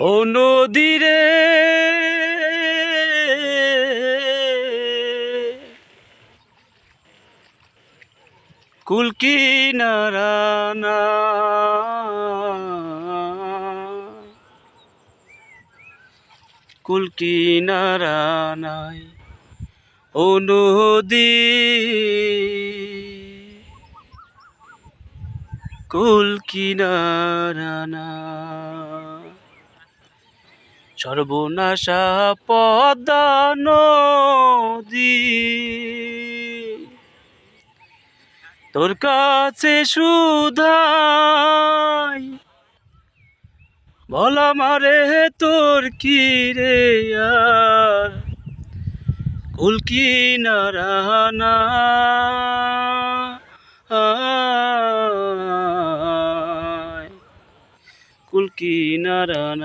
ও নদীরে কুলকি নারানা কুলকি নারানাই ও নদী। কুলকি নারানা সর্বনাশা পদ্মা নদী। তোর কাছে সুধাই। বলা মারে তোর কি রে আর? কুলকি নারানা কুলকি নারানা